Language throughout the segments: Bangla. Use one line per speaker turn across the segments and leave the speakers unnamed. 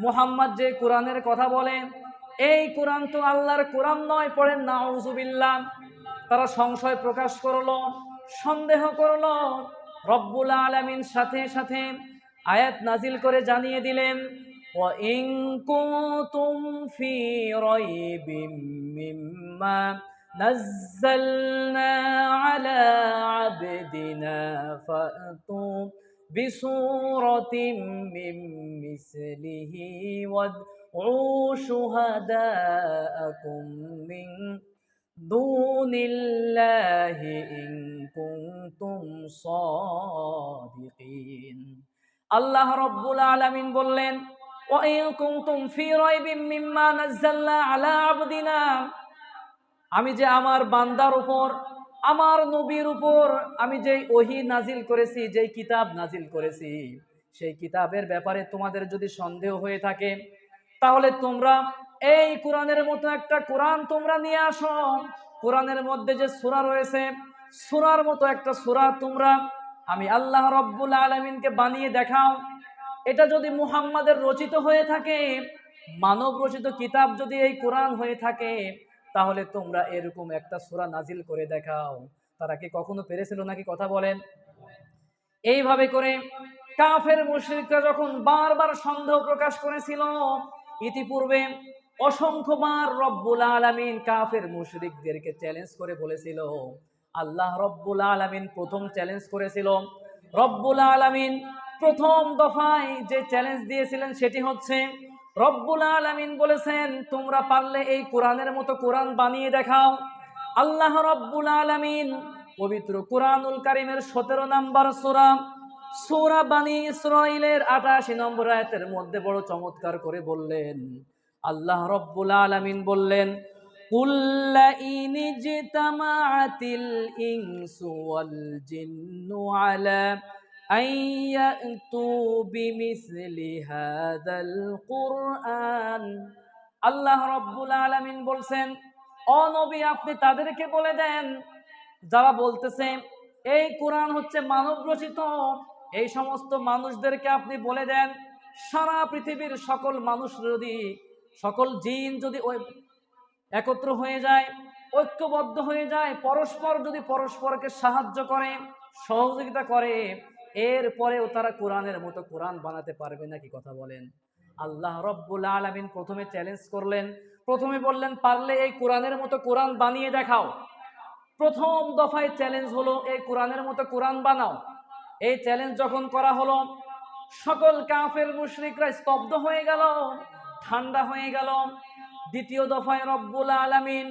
মুহাম্মদ যে কোরআনের কথা বলেন এই কোরআন তো আল্লাহর কোরআন নয় পড়েন না উজুবিল্লাহ তারা সংশয় প্রকাশ করলো সন্দেহ করলো রব্বুল আলমিন সাথে সাথে আয়াত নাজিল করে জানিয়ে দিলেন وَإِن كُنتُمْ فِي رَيْبٍ مِّمَّا نَزَّلْنَا عَلَى عَبْدِنَا فَأْتُوا بِسُورَةٍ مِّن مِّثْلِهِ وَادْعُوا شُهَدَاءَكُم مِّن دُونِ اللَّهِ إِن كُنتُمْ صَادِقِينَ আল্লাহ রব্বুল আলামিন বললেন وَإِن كُنتُمْ فِي رَيْبٍ مِّمَّا نَزَّلْنَا عَلَى عَبْدِنَا আমি যে আমার বান্দার উপর আমার নবীর উপর আমি যেই ওহি নাজিল করেছি, যেই কিতাব নাজিল করেছি, সেই কিতাবের ব্যাপারে তোমাদের যদি সন্দেহ হয়ে থাকে, তাহলে তোমরা এই কোরআনের মতো একটা কোরআন তোমরা নিয়ে আসো। কোরআনের মধ্যে যে সূরা রয়েছে, সূরার মতো একটা সূরা তোমরা আমি আল্লাহ রব্বুল আলমিনকে বানিয়ে দেখাও। এটা যদি মুহাম্মাদের রচিত হয়ে থাকে মানব রচিত কিতাব যদি এই কোরআন হয়ে থাকে তাহলে তোমরা এরকম একটা সূরা নাজিল করে দেখাও। তারা কি কখনো পেরেছিল নাকি কথা বলেন? এইভাবে করে কাফের মুশরিকরা যখন বারবার সন্দেহ প্রকাশ করেছিল, ইতিপূর্বে অসংখ্যবার রব্বুল আলামিন কাফের মুশরিকদেরকে চ্যালেঞ্জ করে বলেছিল। আল্লাহ রব্বুল আলামিন প্রথম চ্যালেঞ্জ করেছিল। রব্বুল আলামিন প্রথম দফায় যে চ্যালেঞ্জ দিয়েছিলেন সেটি হচ্ছে রব্বুল আলামিন বলেছেন তোমরা পারলে এই কোরআনের মতো কোরআন বানিয়ে দেখাও আল্লাহ রব্বুল আলামিন পবিত্র কোরআনুল কারিমের সতেরো নাম্বার সূরা সূরা বানি ইসরাইলের আটাশি নম্বর আয়াতের মধ্যে বড় চমৎকার করে বললেন আল্লাহ রব্বুল আলামিন বললেন قل لئن اجتمعت الإنس والجن على أن يأتوا بمثل هذا القرآن আল্লাহ রব্বুল আলামিন বলছেন ও নবী আপনি তাদেরকে বলে দেন যারা বলতেছে এই কোরআন হচ্ছে মানব রচিত এই সমস্ত মানুষদেরকে আপনি বলে দেন সারা পৃথিবীর সকল মানুষ যদি সকল জিন যদি ওই একত্র হয়ে যায় ঐক্যবদ্ধ হয়ে যায় পরস্পর যদি পরস্পরকে সাহায্য করে সহযোগিতা করে এরপরেও তারা কোরআনের মতো কোরআন বানাতে পারবে নাকি কথা বলেন। আল্লাহ রব্বুল আলমিন প্রথমে চ্যালেঞ্জ করলেন। প্রথমে বললেন, পারলে এই কোরআনের মতো কোরআন বানিয়ে দেখাও। প্রথম দফায় চ্যালেঞ্জ হলো, এই কোরআনের মতো কোরআন বানাও। এই চ্যালেঞ্জ যখন করা হলো, সকল কাফের মুশরিকরা স্তব্ধ হয়ে গেল, ঠান্ডা হয়ে গেল। দ্বিতীয় দফায় রব্বুল আলামিন,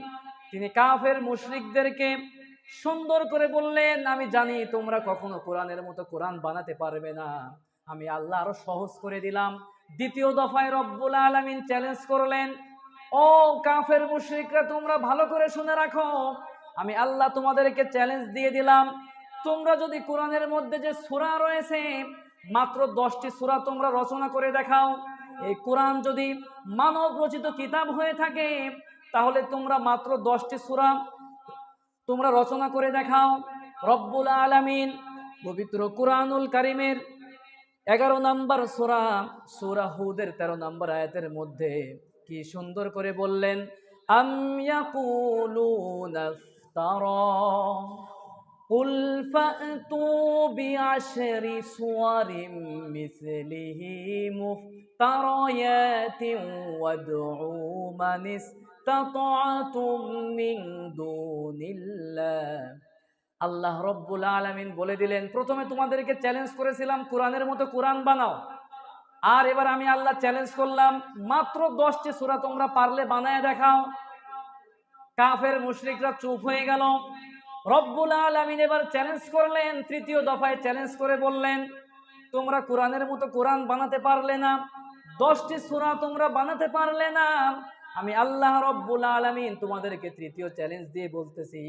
তিনি কাফের মুশরিকদেরকে সুন্দর করে বললেন, আমি জানি তোমরা কখনো কোরআনের মতো কোরআন বানাতে পারবে না। আমি আল্লাহ আরও সহজ করে দিলাম। দ্বিতীয় দফায় রব্বুল আলামিন চ্যালেঞ্জ করলেন, ও কাফের মুশরিকরা, তোমরা ভালো করে শুনে রাখো। আমি আল্লাহ তোমাদেরকে চ্যালেঞ্জ দিয়ে দিলাম, তোমরা যদি কোরআনের মধ্যে যে সুরা রয়েছে, মাত্র দশটি সুরা তোমরা রচনা করে দেখাও। এই কোরআন যদি মানব রচিত কিতাব হয়ে থাকে, তাহলে তোমরা মাত্র দশটি সূরা তোমরা রচনা করে দেখাও রব্বুল আলামিন পবিত্র কোরআনুল কারিমের এগারো নম্বর সূরা সূরা হুদের তেরো নম্বর আয়াতের মধ্যে কি সুন্দর করে বললেন আম ইয়াকুলুনা ইফতারা قل فأتوا بعشر صور مثله مفتريات وادعوا من استطعتم من دون الله আল্লাহ রব্বুল আলামিন বলে দিলেন, প্রথমে তোমাদেরকে চ্যালেঞ্জ করেছিলাম কোরআনের মতো কোরআন বানাও। আর এবার আমি আল্লাহ চ্যালেঞ্জ করলাম, মাত্র দশটি সূরা তোমরা পারলে বানায় দেখাও। কাফের মুশরিকরা চুপ হয়ে গেল। রব্বুল আলমিন এবার চ্যালেঞ্জ করলেন, তৃতীয় দফায় চ্যালেঞ্জ করে বললেন, তোমরা কোরআনের মতো কোরআন বানাতে পারলে না, দশটি সূরা তোমরা বানাতে পারলে না। আমি আল্লাহ রব্বুল আলমিন তোমাদেরকে তৃতীয় চ্যালেঞ্জ দিয়ে বলতেছি,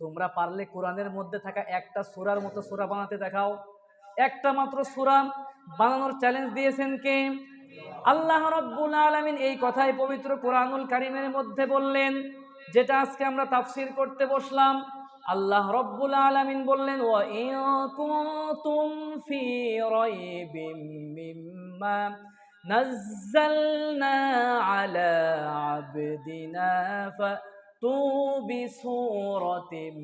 তোমরা পারলে কোরআনের মধ্যে থাকা একটা সুরার মতো সুরা বানাতে দেখাও। একটা মাত্র সূরা বানানোর চ্যালেঞ্জ দিয়েছেন কে? আল্লাহ রব্বুল আলমিন এই কথাই পবিত্র কোরআনুল কারিমের মধ্যে বললেন, যেটা আজকে আমরা তাফসির করতে বসলাম। আল্লাহ রব্বুল আলামিন বললেন রাইবিম মিম্মা নাজ্জালনা আলা আবদিনা ফাতু বিসূরাতিম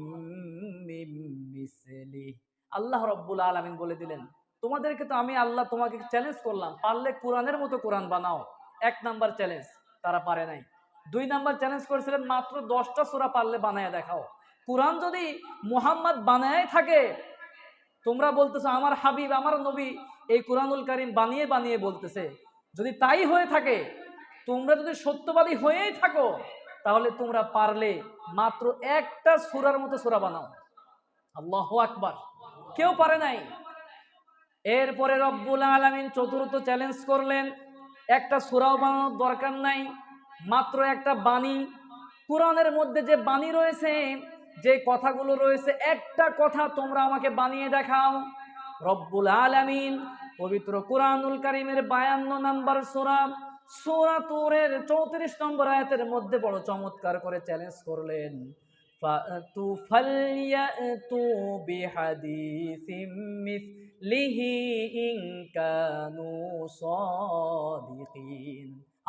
মিন মিসলিহি আল্লাহ রব্বুল আলামিন বলে দিলেন, তোমাদেরকে তো আমি আল্লাহ তোমাকে চ্যালেঞ্জ করলাম, পারলে কোরআনের মতো কোরআন বানাও। এক নাম্বার চ্যালেঞ্জ তারা পারে নাই। দুই নাম্বার চ্যালেঞ্জ করেছিলেন, মাত্র দশটা সূরা পারলে বানায় দেখাও। কোরআন যদি মুহাম্মদ বানায় থাকে, তোমরা বলতেছো, আমার হাবিব, আমার নবী এই কোরআনুল কারিম বানিয়ে বানিয়ে বলতেছে। যদি তাই হয়ে থাকে, তোমরা যদি সত্যবাদী হয়েই থাকো, তাহলে তোমরা পারলে মাত্র একটা সুরার মতো সুরা বানাও। আল্লাহ আকবার। কেউ পারে নাই। এরপরে রব্বুল আলমিন চতুর্থ চ্যালেঞ্জ করলেন, একটা সুরাও বানানোর দরকার নাই, মাত্র একটা বাণী। কোরআনের মধ্যে যে বাণী রয়েছে, যে কথাগুলো রয়েছে, একটা কথা তোমরা আমাকে বানিয়ে দেখাও। রব্বুল আলামিন পবিত্র কোরআনুল কারিমের বায়ান্ন নাম্বার সোরা সোরা তোরের চৌত্রিশ নম্বর আয়াতের মধ্যে বড় চমৎকার করে চ্যালেঞ্জ করলেন।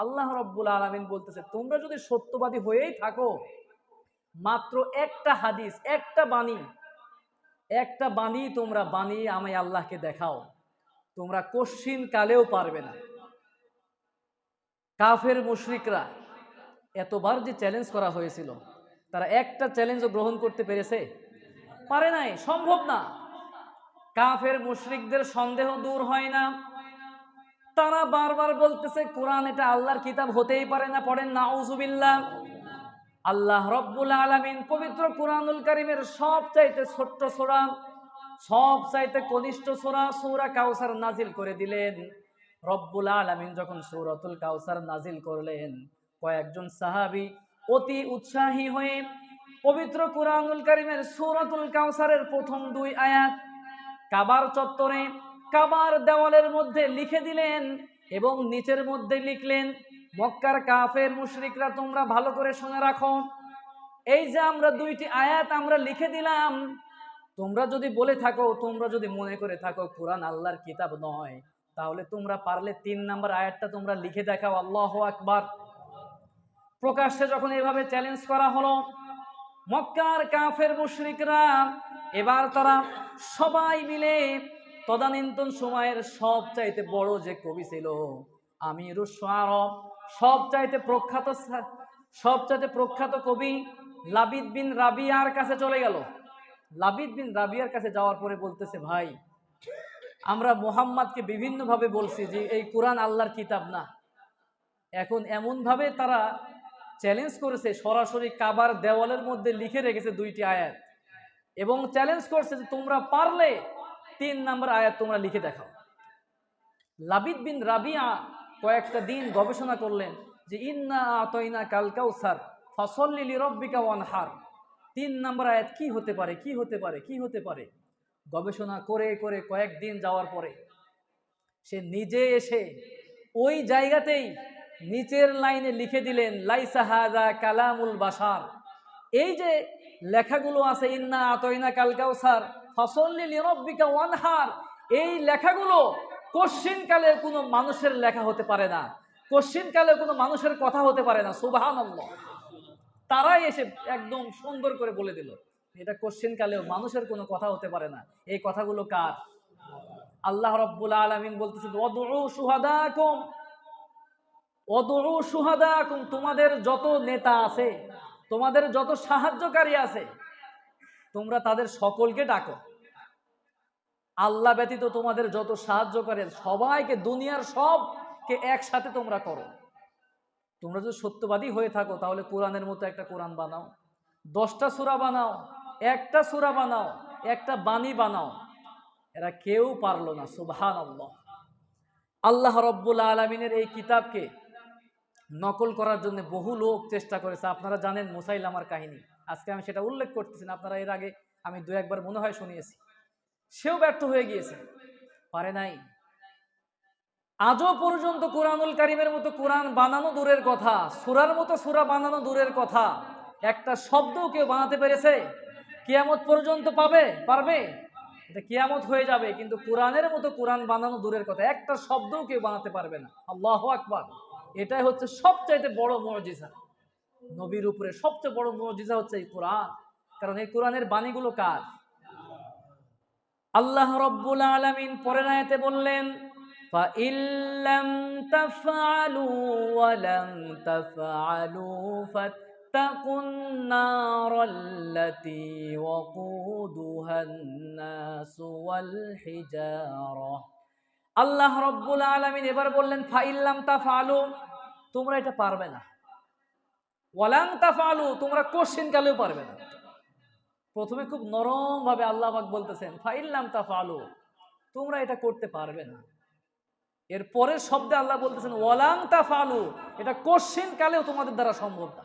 আল্লাহ রব্বুল আলামিন বলতেছে, তোমরা যদি সত্যবাদী হয়েই থাকো, মাত্র একটা হাদিস, একটা বাণী একটা বাণী তোমরা বানিয়ে আমি আল্লাহকে দেখাও। তোমরা কশ্চিন কালেও পারবে না। কাফের মুশরিকরা এতবার যে চ্যালেঞ্জ করা হয়েছিল, তারা একটা চ্যালেঞ্জও গ্রহণ করতে পেরেছে? পারে নাই, সম্ভব না। কাফের মুশরিকদের সন্দেহ দূর হয় না। তারা বারবার বলতেছে, কোরআন এটা আল্লাহর কিতাব হতেই পারে না, পড়েন না উজুবিল্লাহ আল্লাহ রব্বুল আলমিন পবিত্র কোরআনুল করিমের সব চাইতে ছোট্ট সোরা সব চাইতে কনিষ্ঠ সোরা, সৌরা কাউসার নাজিল করে দিলেন। রব্বুল আলমিন যখন সৌরতুল কাউসার নাজিল করলেন, কয়েকজন সাহাবি অতি উৎসাহী হয়ে পবিত্র কোরআনুল করিমের সৌরতুল কাউসারের প্রথম দুই আয়াত কাবার চত্বরে, কাবার দেওয়ালের মধ্যে লিখে দিলেন এবং নিচের মধ্যে লিখলেন, মক্কার কাফের মুশরিকরা তোমরা ভালো করে শুনে রাখো। এই যে আমরা দুইটি আয়াত আমরা লিখে দিলাম তোমরা যদি বলে থাকো, তোমরা যদি মনে করে থাকো কোরআন আল্লাহর কিতাব নয়, তাহলে তোমরা পারলে তিন নাম্বার আয়াতটা তোমরা লিখে দেখাও, আল্লাহ আকবার। প্রকাশ্যে যখন এভাবে চ্যালেঞ্জ করা হলো, মক্কার কাফের মুশরিকরা, এবার তারা সবাই মিলে তদানীন্তন সময়ের সব চাইতে বড় যে কবি ছিল আমির সব চাইতে প্রখ্যাত সব চাইতে প্রখ্যাত কবি লাবিদ বিন রাবিয়ার কাছে চলে গেল। লাবিদ বিন রাবিয়ার কাছে যাওয়ার পরে বলতেছে, ভাই, আমরা মোহাম্মদকে বিভিন্নভাবে বলছি যে এই কোরআন আল্লাহর কিতাব না। এখন এমনভাবে তারা চ্যালেঞ্জ করেছে, সরাসরি কাবার দেওয়ালের মধ্যে লিখে রেখেছে দুইটি আয়াত এবং চ্যালেঞ্জ করছে যে তোমরা পারলে তিন নাম্বার আয়াত তোমরা লিখে দেখাও। লাবিদ বিন রাবিয়া কয়েকটা দিন গবেষণা করলেন যে, ইন্না আতইনা কালকাউসার ফসল্লিলি রব্বিকা ওয়ানহার। তিন নাম্বার আয়াত কি হতে পারে, কি হতে পারে, কি হতে পারে? গবেষণা করে করে কয়েকদিন যাওয়ার পরে সে নিজে এসে ওই জায়গাতেই নিচের লাইনে লিখে দিলেন লাইসাহাদা কালামুল বাসার এই যে লেখাগুলো আছে, ইন্না আতইনা কালকাউসার ফসল্লিলি রব্বিকা ওয়ানহার, এই লেখাগুলো কশ্চিন কালে কোনো মানুষের লেখা হতে পারে না। কশ্চিন কালে কোনো মানুষের কথা হতে পারে না সুবাহান তারাই এসে একদম সুন্দর করে বলে দিল, এটা কশ্চিন কালেও মানুষের কোনো কথা হতে পারে না। এই কথাগুলো কার? আল্লাহ রব্বুল আলমিন বলতেছে তোমাদের যত নেতা আছে, তোমাদের যত সাহায্যকারী আছে, তোমরা তাদের সকলকে ডাকো। আল্লাহ ব্যতীত তোমাদের যত সাহায্য করে সবাইকে, দুনিয়ার সবকে একসাথে তোমরা করো। তোমরা যদি সত্যবাদী হয়ে থাকো, তাহলে কোরআনের মতো একটা কোরআন বানাও। দশটা সুরা বানাও, একটা সুরা বানাও, একটা বাণী বানাও। এরা কেউ পারল না সুবহান আল্লাহ আল্লাহ রব্বুল আলমিনের এই কিতাবকে নকল করার জন্য বহু লোক চেষ্টা করেছে। আপনারা জানেন মুসাইল আমার কাহিনী। আজকে আমি সেটা উল্লেখ করতেছি না, আপনারা এর আগে আমি দু একবার মনে হয় শুনিয়েছি। সেও ব্যর্থ হয়ে গিয়েছে। পারে নাই। আজও পর্যন্ত কোরআনুল কারিমের মতো কোরআন বানানো দূরের কথা, সুরার মতো সুরা বানানো দূরের কথা, একটা শব্দ কেউ বানাতে পেরেছে? কিয়ামত পর্যন্ত পাবে? পারবে? এটা কিয়ামত হয়ে যাবে, কিন্তু কোরআনের মতো কোরআন বানানো দূরের কথা, একটা শব্দও কেউ বানাতে পারবে না। আল্লাহ আকবার। এটাই হচ্ছে সবচাইতে বড় মজিজা। নবীর উপরে সবচেয়ে বড় মজিজা হচ্ছে এই কোরআন। কারণ এই কোরআনের বাণীগুলো কার? আল্লাহ রব্বুল আলামিন পরের আয়াতে বললেন فَإِن لَّمْ تَفْعَلُوا وَلَن تَفْعَلُوا فَاتَّقُوا النَّارَ الَّتِي وَقُودُهَا النَّاسُ وَالْحِجَارَةُ আল্লাহ রব্বুল আলামিন এবার বললেন ফাইল্লাম তাফআলু তোমরা এটা পারবে না ওয়ালাং তাফআলু তোমরা কোশ্চিন কালেও পারবে না প্রথমে খুব নরম ভাবে আল্লাহ পাক বলতেছেন ফাইল্লাম তাফআলু তোমরা এটা করতে পারবে না এর পরের শব্দে আল্লাহ বলতেছেন, ওয়ালাং তাফআলু এটা কোশ্চিন কালেও তোমাদের দ্বারা সম্ভব না।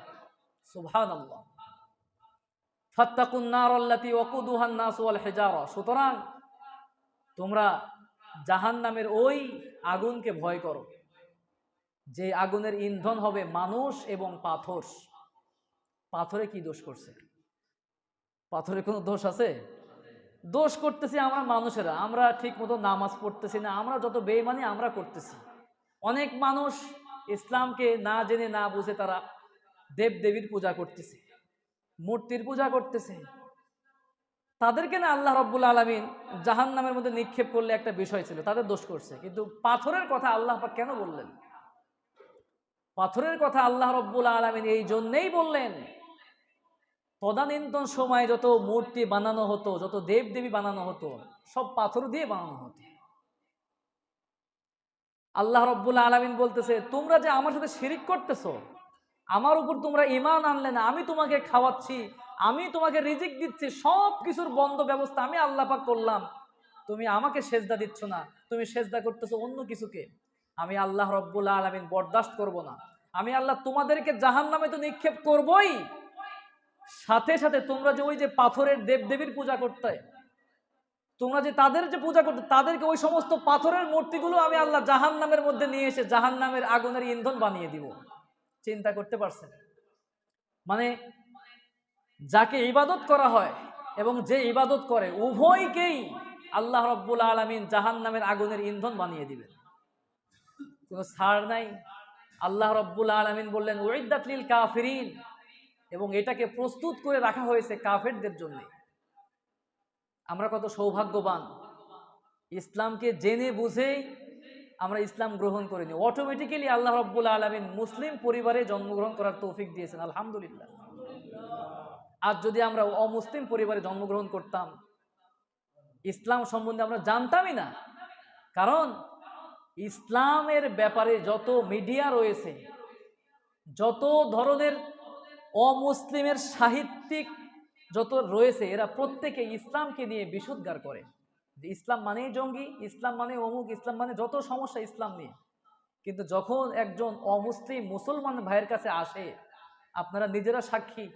ওয়াল হিজারা। সুতরাং তোমরা জাহান নামের ওই আগুনকে ভয় করো, যে আগুনের ইন্ধন হবে মানুষ এবং পাথর। পাথরে কি দোষ করছে? পাথরে কোনো দোষ আছে? দোষ করতেছি আমরা মানুষেরা। আমরা ঠিক মতো নামাজ পড়তেছি না, আমরা যত বেইমানি আমরা করতেছি। অনেক মানুষ ইসলামকে না জেনে না বুঝে তারা দেব দেবীর পূজা করতেছে, মূর্তির পূজা করতেছে। তাদেরকে না আল্লাহ রব্বুল আলমিন জাহান নামের মধ্যে নিক্ষেপ করলে একটা বিষয় ছিল, তাদের দোষ করছে। কিন্তু পাথরের কথা আল্লাহ কেন বললেন? পাথরের কথা আল্লাহ রব্বুল আলমিন এই জন্যেই বললেন তদানীন্তন সময় যত মূর্তি বানানো হতো, যত দেব দেবী বানানো হতো, সব পাথর দিয়ে বানানো হতো। আল্লাহ রব্বুল আলমিন বলতেছে, তোমরা যে আমার সাথে শিরিক করতেছো, আমার উপর তোমরা ইমান আনলে না, আমি তোমাকে খাওয়াচ্ছি, আমি তোমাকে রিজিক দিচ্ছি, সব কিছুর বন্ধ ব্যবস্থা আমি আল্লাহ পাক করলাম। তুমি আমাকে সেজদা দিচ্ছ না, তুমি সেজদা করতেছো অন্য কিছুকে। আমি আল্লাহ রব্বুল আলমিন বরদাস্ত করব না। আমি আল্লাহ তোমাদেরকে জাহান নামে তো নিক্ষেপ করবই। সাথে সাথে তোমরা যে ওই যে পাথরের দেবদেবীর পূজা করতে, তোমরা যে তাদের যে পূজা করতে, তাদেরকে ওই সমস্ত পাথরের মূর্তিগুলো আমি আল্লাহ জাহান নামের মধ্যে নিয়ে এসে জাহান নামের আগুনের ইন্ধন বানিয়ে দিব। চিন্তা করতে পারছেন? মানে যাকে ইবাদত করা হয় এবং যে ইবাদত করে, উভয়কেই আল্লাহ রব্বুল আলমিন জাহান নামের আগুনের ইন্ধন বানিয়ে দিবেন। কোনো ছাড় নাই? আল্লাহ রব্বুল আলমিন বললেন ওইদাতলিল কাফিরিন। এবং এটাকে প্রস্তুত করে রাখা হয়েছে কাফেরদের জন্য। আমরা কত সৌভাগ্যবান। ইসলামকে জেনে বুঝেই আমরা ইসলাম গ্রহণ করিনি। অটোমেটিক্যালি আল্লাহ রব্বুল আলমিন মুসলিম পরিবারে জন্মগ্রহণ করার তৌফিক দিয়েছেন, আলহামদুলিল্লাহ। আর যদি আমরা অমুসলিম পরিবারে জন্মগ্রহণ করতাম, ইসলাম সম্বন্ধে আমরা জানতামই না। কারণ ইসলামের ব্যাপারে যত মিডিয়া রয়েছে, যত ধরনের অমুসলিমের সাহিত্যিক যত রয়েছে, এরা প্রত্যেকে ইসলামকে নিয়ে বিশুদ্ধার করে। যে ইসলাম মানেই জঙ্গি, ইসলাম মানে অমুক, ইসলাম মানে যত সমস্যা ইসলাম নিয়ে। কিন্তু যখন একজন অমুসলিম মুসলমান ভাইয়ের কাছে আসে, আপনারা নিজেরা সাক্ষী,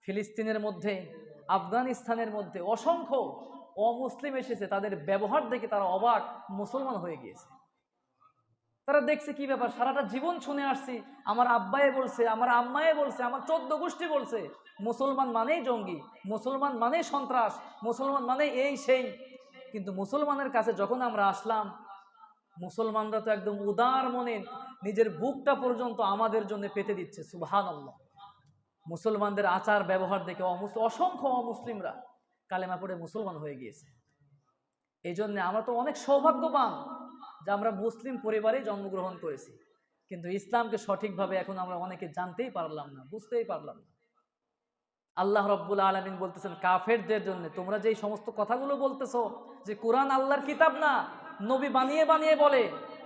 ফিলিস্তিনের মধ্যে, আফগানিস্তানের মধ্যে, অসংখ্য অমুসলিম এসেছে, তাদের ব্যবহার দেখে তারা অবাক, মুসলমান হয়ে গিয়েছে। তারা দেখছে কি ব্যাপার? সারাটা জীবন শুনে আসছি। আমার আব্বায়ে বলছে, আমার আম্মায়ে বলছে, আমার চোদ্দ গোষ্ঠী বলছে, মুসলমান মানেই জঙ্গি, মুসলমান মানেই সন্ত্রাস, মুসলমান মানে এই সেই। কিন্তু মুসলমানের কাছে যখন আমরা আসলাম, মুসলমানরা তো একদম উদার মনে নিজের বুকটা পর্যন্ত আমাদের জন্য পেতে দিচ্ছে সুবহান আল্লাহ মুসলমানদের আচার ব্যবহার দেখে অসংখ্য অমুসলিমরা কালেমা পড়ে মুসলমান হয়ে গিয়েছে। এই জন্যে আমরা তো অনেক সৌভাগ্যবান। যে আমরা মুসলিম পরিবারে জন্মগ্রহণ করেছি। কিন্তু ইসলামকে সঠিকভাবে এখন আমরা অনেকে জানতেই পারলাম না, বুঝতেই পারলাম না। আল্লাহ রব্বুল আলমিন বলতেছেন, কাফেরদের জন্য তোমরা যে সমস্ত কথাগুলো বলতেছো, যে কোরআন আল্লাহর কিতাব না, নবী বানিয়ে বানিয়ে বলে,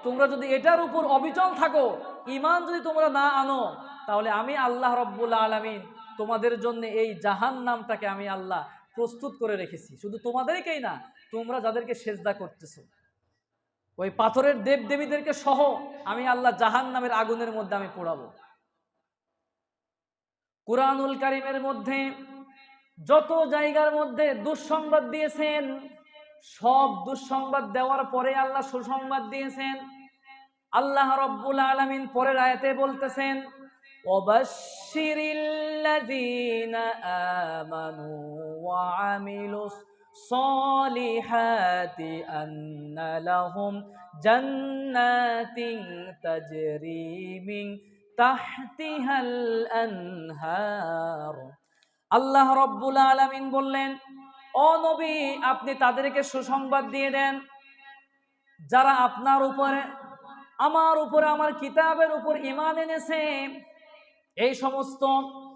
তোমরা যদি এটার উপর অবিচল থাকো ইমান যদি তোমরা না আনো, তাহলে আমি আল্লাহ রব্বুল আলমিন তোমাদের জন্য এই জাহান নামটাকে আমি আল্লাহ প্রস্তুত করে রেখেছি। শুধু তোমাদেরকেই না, তোমরা যাদেরকে সেজদা করতেছো। ওই পাথরের দেব দেবীদেরকে সহ আমি আল্লাহ জাহান নামের আগুনের মধ্যে আমি পোড়াবো। কোরআনুল কারিমের মধ্যে যত জায়গার মধ্যে দুঃসংবাদ দিয়েছেন, সব দুঃসংবাদ দেওয়ার পরে আল্লাহ সুসংবাদ দিয়েছেন। আল্লাহ রব্বুল আলমিন পরের আয়াতে বলতেছেন অবশ্যিরিল্লাযীনা আমানু ওয়া আমিলুস الصالحات أن لهم جنات تجري من تحتها الأنهار আল্লাহ রব্বুল আলামিন বললেন ও নবী আপনি তাদেরকে সুসংবাদ দিয়ে দেন যারা আপনার উপরে আমার উপরে আমার কিতাবের উপর ইমান এনেছে এই সমস্ত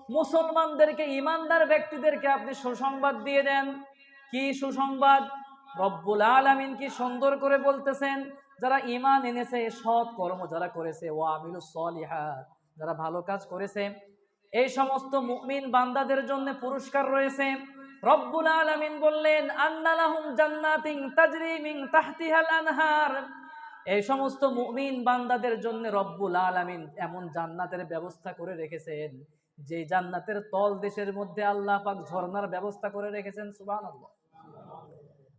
মুসলমানদেরকে ইমানদার ব্যক্তিদেরকে আপনি সুসংবাদ দিয়ে দেন কি সুসংবাদ? রব্বুল আলামিন কি সুন্দর করে বলতেছেন, যারা ইমান এনেছে, সৎ কর্ম যারা করেছে ও আমিলু সলিহাত, যারা ভালো কাজ করেছে, এই সমস্ত মুমিন বান্দাদের জন্য পুরস্কার রয়েছে। রব্বুল আলামিন বললেন আন্নালাহুম জান্নাতিন তাজরি মিন তাহতিহাল আনহার। এই সমস্ত মুমিন বান্দাদের জন্য রব্বুল আলামিন এমন জান্নাতের ব্যবস্থা করে রেখেছেন, যে জান্নাতের তল দেশের মধ্যে আল্লাহ পাক ঝর্ণার ব্যবস্থা করে রেখেছেন সুবাহ আল্লাহ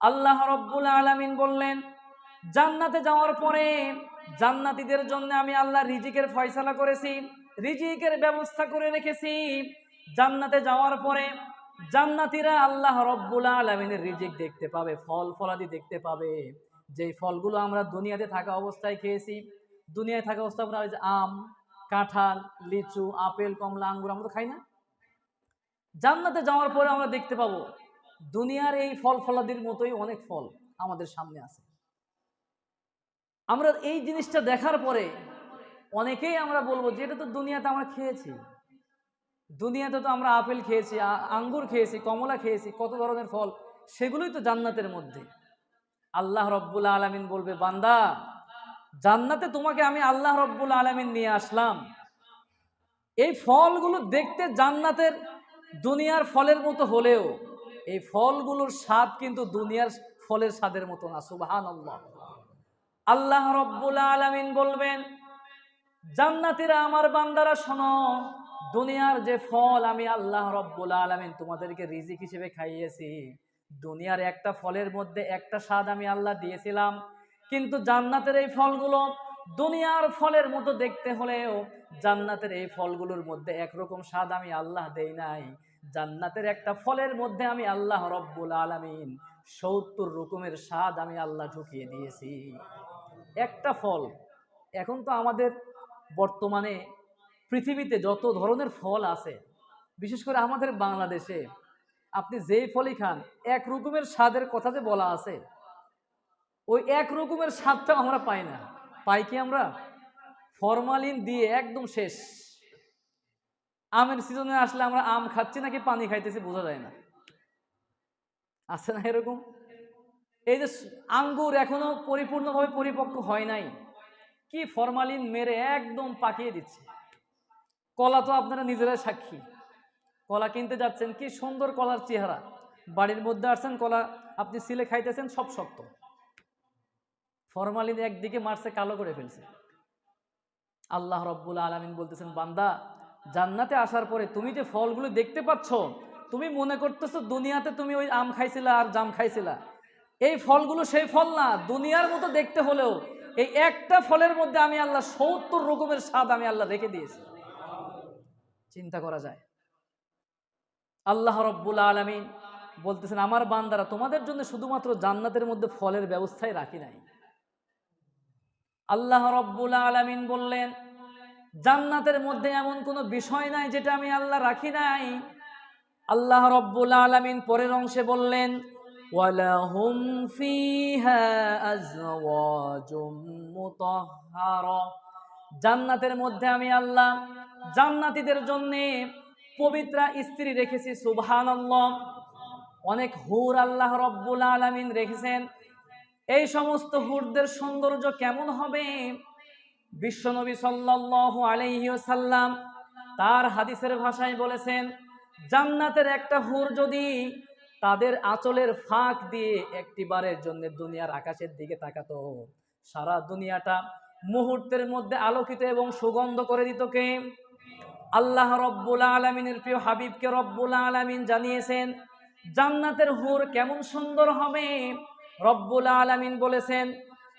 আল্লাহ রব্বুল আলামিন বললেন, জান্নাতে যাওয়ার পরে জান্নাতীদের জন্য আমি আল্লাহ রিজিকের ফয়সালা করেছি, রিজিকের ব্যবস্থা করে রেখেছি। জান্নাতে যাওয়ার পরে জান্নাতীরা আল্লাহ রব্বুল আলমিনের রিজিক দেখতে পাবে, ফল ফলাদি দেখতে পাবে। যেই ফলগুলো আমরা দুনিয়াতে থাকা অবস্থায় খেয়েছি, দুনিয়ায় থাকা অবস্থায় আমরা আম, কাঁঠাল, লিচু, আপেল, কমলা, আঙ্গুর আমরা তো খাই না। জান্নাতে যাওয়ার পরে আমরা দেখতে পাবো দুনিয়ার এই ফল ফলাদির মতোই অনেক ফল আমাদের সামনে আছে। আমরা এই জিনিসটা দেখার পরে অনেকেই আমরা বলব যে এটা তো দুনিয়াতে আমরা খেয়েছি। দুনিয়াতে তো আমরা আপেল খেয়েছি আঙ্গুর খেয়েছি, কমলা খেয়েছি, কত ধরনের ফল, সেগুলোই তো জান্নাতের মধ্যে। আল্লাহ রব্বুল আলমিন বলবে, বান্দা, জান্নাতে তোমাকে আমি আল্লাহ রব্বুল আলমিন নিয়ে আসলাম। এই ফলগুলো দেখতে জান্নাতের দুনিয়ার ফলের মতো হলেও এই ফলগুলোর স্বাদ কিন্তু দুনিয়ার ফলের স্বাদের মতো না সুবাহান আল্লাহ রব্বুল আলমিন বলবেন, জান্নাতিরা আমার বান্দারা শোনো, দুনিয়ার যে ফল আমি আল্লাহ রব্বুল আলমিন তোমাদেরকে রিজিক হিসেবে খাইয়েছি, দুনিয়ার একটা ফলের মধ্যে একটা স্বাদ আমি আল্লাহ দিয়েছিলাম, কিন্তু জান্নাতের এই ফলগুলো দুনিয়ার ফলের মতো দেখতে হলেও জান্নাতের এই ফলগুলোর মধ্যে একরকম স্বাদ আমি আল্লাহ দেই নাই। জান্নাতের একটা ফলের মধ্যে আমি আল্লাহ রব্বুল আলমিন সত্তর রকমের স্বাদ আমি আল্লাহ ঢুকিয়ে দিয়েছি। একটা ফল, এখন তো আমাদের বর্তমানে পৃথিবীতে যত ধরনের ফল আছে, বিশেষ করে আমাদের বাংলাদেশে, আপনি যেই ফলই খান, এক রকমের স্বাদের কথা যে বলা আছে, ওই এক রকমের স্বাদটা আমরা পাই না। পাই কি আমরা? ফরমালিন দিয়ে একদম শেষ। আমের সিজনে আসলে আমরা আম খাচ্ছি নাকি পানি খাইতেছি বোঝা যায় না। আছে না এরকম? এই যে আঙ্গুর এখনও পরিপূর্ণভাবে পরিপক্ক হয় নাই, কি ফরমালিন মেরে একদম পাকিয়ে দিচ্ছে। কলা তো আপনারা নিজেরাই সাক্ষী। কলা কিনতে যাচ্ছেন, কি সুন্দর কলার চেহারা। বাড়ির মধ্যে আসছেন, কলা আপনি সিলে খাইতেছেন, সব শক্ত। ফরমালিন একদিকে মারছে, কালো করে ফেলছে। আল্লাহ রব্বুল আলমিন বলতেছেন, বান্দা জান্নাতে আসার পরে তুমি যে ফলগুলো দেখতে পাচ্ছ, তুমি মনে করতেছো দুনিয়াতে তুমি ওই আম খাইছিলা আর জাম খাইছিলা। এই ফলগুলো সেই ফল না, দুনিয়ার মতো দেখতে হলেও এই একটা ফলের মধ্যে আমি আল্লাহ সত্তর রকমের স্বাদ আমি আল্লাহ রেখে দিয়েছি। চিন্তা করা যায়। আল্লাহ রব্বুল আলমিন বলতেছেন, আমার বান্দারা, তোমাদের জন্য শুধুমাত্র জান্নাতের মধ্যে ফলের ব্যবস্থাই রাখি নাই। আল্লাহ রব্বুল আলমিন বললেন জান্নাতের মধ্যে এমন কোনো বিষয় নাই যেটা আমি আল্লাহ রাখি নাই। আল্লাহ রব্বুল আলমিন পরের অংশে বললেন জান্নাতের মধ্যে আমি আল্লাহ জান্নাতীদের জন্য পবিত্রা স্ত্রী রেখেছি, সুবহানাল্লাহ। অনেক হুর আল্লাহ রব্বুল আলামিন রেখেছেন। এই সমস্ত হুরদের সৌন্দর্য কেমন হবে? বিশ্বনবী সাল্লাল্লাহু আলাইহি ওয়াসাল্লাম তার হাদিসের ভাষায় বলেছেন, জান্নাতের একটা হুর যদি তাদের আঁচলের ফাঁক দিয়ে একটি বারের জন্য দুনিয়ার আকাশের দিকে তাকাতো, সারা দুনিয়াটা মুহূর্তের মধ্যে আলোকিত এবং সুগন্ধ করে দিত কে? আল্লাহ রব্বুল আলমিনের প্রিয় হাবিবকে রব্বুল আলমিন জানিয়েছেন, জান্নাতের হুর কেমন সুন্দর হবে? রব্বুল আলমিন বলেছেন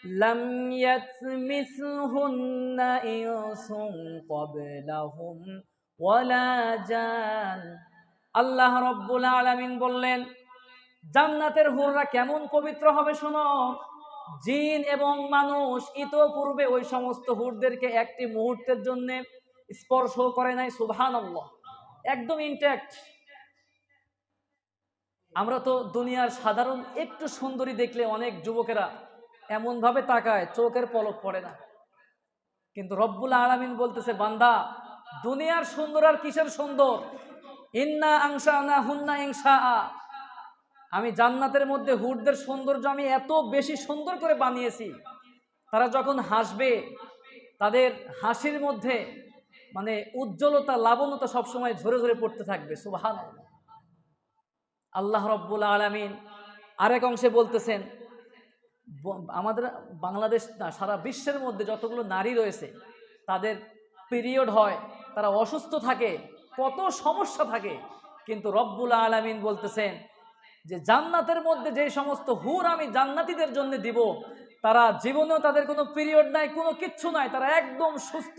লাম ইয়াতমিসহুন্না ইনসুন ক্বাবলাহুম ওয়ালা জান আল্লাহ রব্বুল আলমিন বললেন, জান্নাতের হুররা কেমন পবিত্র হবে শোনো। জিন এবং মানুষ ইতোপূর্বে ওই সমস্ত হুরদেরকে একটি মুহূর্তের জন্য স্পর্শ করে নাই সুবহান একদম ইনট্যাক্ট আমরা তো দুনিয়ার সাধারণ একটু সুন্দরী দেখলে অনেক যুবকেরা এমনভাবে তাকায়, চোখের পলক পড়ে না। কিন্তু রব্বুল আলামিন বলতেছে, বান্দা, দুনিয়ার সুন্দর আর কিসের সুন্দর? ইন্না আংসা না হুন্না ইংসা আমি জান্নাতের মধ্যে হুরদের সৌন্দর্য আমি এত বেশি সুন্দর করে বানিয়েছি। তারা যখন হাসবে, তাদের হাসির মধ্যে মানে উজ্জ্বলতা লাবণতা সবসময় ঝরে ঝরে পড়তে থাকবে সুবাহান আল্লাহ রব্বুল আলমিন আরেক অংশে বলতেছেন আমাদের বাংলাদেশ না, সারা বিশ্বের মধ্যে যতগুলো নারী রয়েছে, তাদের পিরিয়ড হয়, তারা অসুস্থ থাকে, কত সমস্যা থাকে। কিন্তু রব্বুল আলমিন বলতেছেন যে, জান্নাতের মধ্যে যে সমস্ত হুর আমি জান্নাতীদের জন্য দিব, তারা জীবনেও তাদের কোনো পিরিয়ড নাই, কোনো কিচ্ছু নাই, তারা একদম সুস্থ,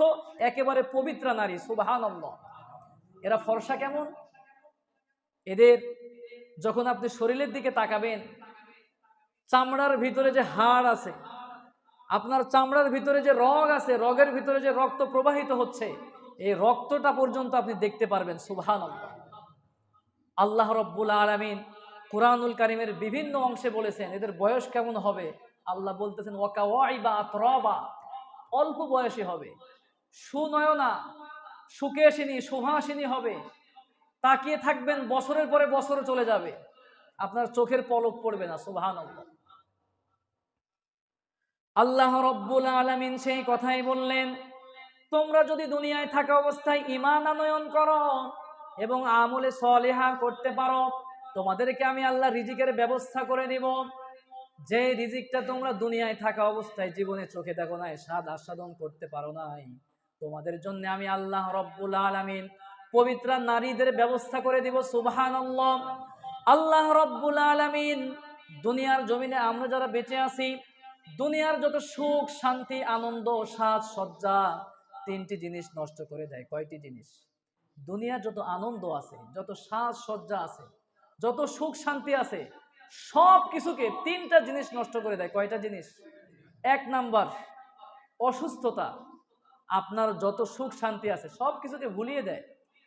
একেবারে পবিত্র নারী সুবাহান এরা ফর্সা কেমন? এদের যখন আপনি শরীরের দিকে তাকাবেন চামড়ার ভিতরে যে হাড় আছে, আপনার চামড়ার ভিতরে যে রগ আছে, রগের ভিতরে যে রক্ত প্রবাহিত হচ্ছে, এই রক্তটা পর্যন্ত আপনি দেখতে পারবেন সুবহান আল্লাহ রব্বুল আলমিন কুরআনুল কারিমের বিভিন্ন অংশে বলেছেন, এদের বয়স কেমন হবে? আল্লাহ বলতেছেন ওয়াকা ওয়াইবা আতরাবা অল্প বয়সী হবে। সুনয়না, সুকেশিনী, সুহাসিনী হবে। তাকিয়ে থাকবেন, বছরের পরে বছর চলে যাবে। আপনার চোখের পলক পড়বে না সুবহান আল্লাহ রব্বুল আলমিন সেই কথাই বললেন, তোমরা যদি দুনিয়ায় থাকা অবস্থায় ইমান আনয়ন করো এবং আমলে সলেহা করতে পারো, তোমাদেরকে আমি আল্লাহ রিজিকের ব্যবস্থা করে দিব। যে রিজিকটা তোমরা দুনিয়ায় থাকা অবস্থায় জীবনে চোখে দেখো নাই, স্বাদ আস্বাদন করতে পারো নাই। তোমাদের জন্য আমি আল্লাহ রব্বুল আলমিন পবিত্র নারীদের ব্যবস্থা করে দিব সুবহান আল্লাহ রব্বুল আলমিন দুনিয়ার জমিনে আমরা যারা বেঁচে আছি দুনিয়ার যত সুখ, শান্তি, আনন্দ সাজ সজ্জা তিনটি জিনিস নষ্ট করে দেয়। কয়টি জিনিস? দুনিয়ার যত আনন্দ আছে, যত সাজ সজ্জা আছে, যত সুখ, শান্তি আছে সব কিছুকে তিনটা জিনিস নষ্ট করে দেয়। কয়টা জিনিস? এক নাম্বার, অসুস্থতা। আপনার যত সুখ, শান্তি আছে সব কিছুকে ভুলিয়ে দেয়।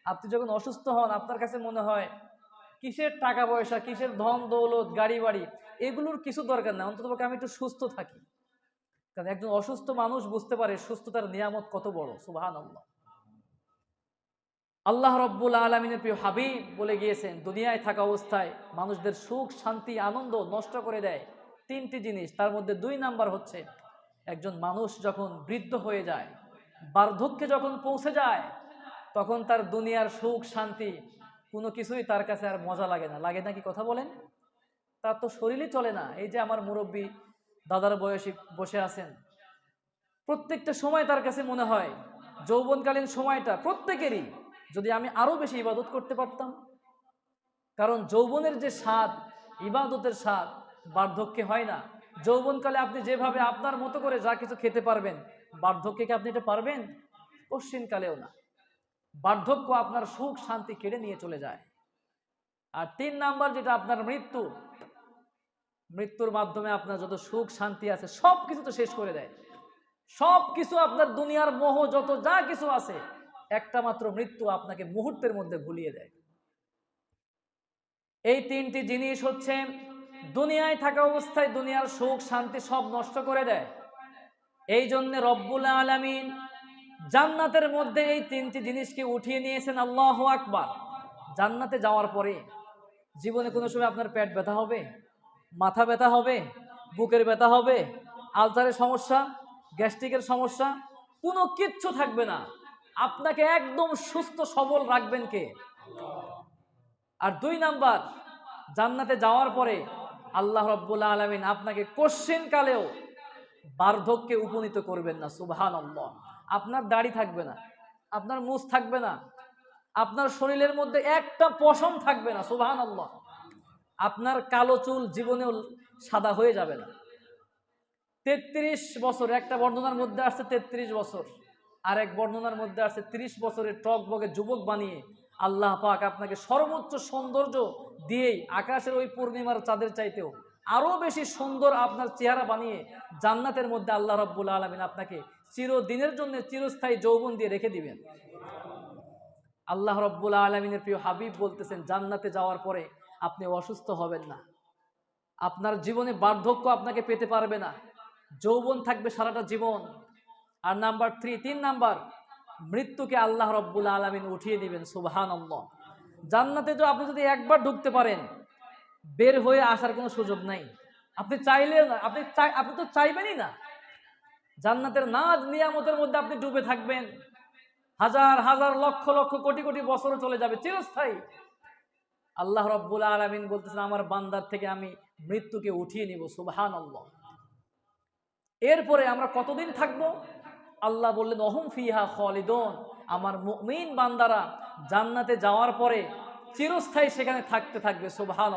আপনি যখন অসুস্থ হন, আপনার কাছে মনে হয়, কিসের টাকা পয়সা, কিসের ধন, দৌলত, গাড়ি, বাড়ি? এগুলোর কিছু দরকার নেই, অন্তত আমি একটু সুস্থ থাকি। কারণ একজন অসুস্থ মানুষ বুঝতে পারে সুস্থতার নিয়ামত কত বড় সুবাহান আল্লাহ আল্লাহ রব্বুল আলমিনের প্রিয় হাবিব বলে গিয়েছেন, দুনিয়ায় থাকা অবস্থায় মানুষদের সুখ, শান্তি, আনন্দ নষ্ট করে দেয় তিনটি জিনিস। তার মধ্যে দুই নাম্বার হচ্ছে, একজন মানুষ যখন বৃদ্ধ হয়ে যায়, বার্ধক্যে যখন পৌঁছে যায়, তখন তার দুনিয়ার সুখ, শান্তি কোনো কিছুই তার কাছে আর মজা লাগে না। লাগে নাকি কথা বলেন? তার তো শরীরই চলে না। এই যে আমার মুরব্বী দাদার বয়সী বসে আছেন। প্রত্যেকটা সময় তার কাছে মনে হয়, যৌবনকালীন সময়টা প্রত্যেকেরই যদি আমি আরও বেশি ইবাদত করতে পারতাম। কারণ যৌবনের যে স্বাদ, ইবাদতের স্বাদ বার্ধক্যে হয় না। যৌবনকালে আপনি যেভাবে আপনার মতো করে যা কিছু খেতে পারবেন, বার্ধক্যে কি আপনি এটা পারবেন? পশ্চিমকালেও না। বার্ধক্য আপনার সুখ, শান্তি কেড়ে নিয়ে চলে যায়। আর তিন নাম্বার যেটা আপনার মৃত্যু মৃত্যুর মাধ্যমে আপনার যত সুখ, শান্তি আছে সব কিছু তো শেষ করে দেয়। সব কিছু আপনার দুনিয়ার মোহ, যত যা কিছু আছে, একটা মাত্র মৃত্যু আপনাকে মুহূর্তের মধ্যে ভুলিয়ে দেয়। এই তিনটি জিনিস হচ্ছে, দুনিয়ায় থাকা অবস্থায় দুনিয়ার সুখ, শান্তি সব নষ্ট করে দেয়। এই জন্য রব্বুল আলমিন জান্নাতের মধ্যে এই তিনটি জিনিসকে উঠিয়ে নিয়েছেন আল্লাহ আকবার। জান্নাতে যাওয়ার পরে জীবনে কোনো সময় আপনার পেট ব্যথা হবে? মাথা ব্যথা হবে, বুকের ব্যথা হবে, আলসারের সমস্যা, গ্যাস্ট্রিকের সমস্যা, কোনো কিচ্ছু থাকবে না। আপনাকে একদম সুস্থ, সবল রাখবেন কে? আর দুই নাম্বার, জান্নাতে যাওয়ার পরে আল্লাহ রব্বুল আলমিন আপনাকে কোশ্চিন কালেও বার্ধক্যে উপনীত করবেন না সুবহান আপনার দাড়ি থাকবে না, আপনার মুছ থাকবে না, আপনার শরীরের মধ্যে একটা পশম থাকবে না সুবহান আল্লাহ আপনার কালো চুল জীবনেও সাদা হয়ে যাবে না। তেত্রিশ বছর, একটা বর্ণনার মধ্যে আসছে তেত্রিশ বছর আর এক বর্ণনার মধ্যে আসছে ত্রিশ বছরের টক বগে যুবক বানিয়ে আল্লাহ পাক আপনাকে সর্বোচ্চ সৌন্দর্য দিয়েই আকাশের ওই পূর্ণিমার চাঁদের চাইতেও আরও বেশি সুন্দর আপনার চেহারা বানিয়ে জান্নাতের মধ্যে আল্লাহ রব্বুল আলমিন আপনাকে চিরদিনের জন্য চিরস্থায়ী যৌবন দিয়ে রেখে দিবেন। আল্লাহ রব্বুল আলমিনের প্রিয় হাবিব বলতেছেন, জান্নাতে যাওয়ার পরে আপনি অসুস্থ হবেন না। আপনার জীবনে বার্ধক্য আপনাকে পেতে পারবে না। যৌবন থাকবে সারাটা জীবন। আর নাম্বার থ্রি তিন নাম্বার, মৃত্যুকে আল্লাহ রব্বুল আলমিন উঠিয়ে দিবেন সুবহান জান্নাতে তো আপনি যদি একবার ঢুকতে পারেন, বের হয়ে আসার কোনো সুযোগ নাই। আপনি চাইলে না, আপনি চাই, আপনি তো চাইবেনই না। জান্নাতের নাজ নিয়ামতের মধ্যে আপনি ডুবে থাকবেন। হাজার হাজার, লক্ষ লক্ষ, কোটি কোটি বছর চলে যাবে, চিরস্থায়ী। আল্লাহ রব্বুল আলমিন বলতেছেন, আমার বান্দার থেকে আমি মৃত্যুকে উঠিয়ে নিব সুবহান এরপরে আমরা কতদিন থাকব? আল্লাহ বললেন, অহম ফিহা খলিদন। আমার মুমিন বান্দারা জান্নাতে যাওয়ার পরে চিরস্থায়ী সেখানে থাকতে থাকবে সুবহান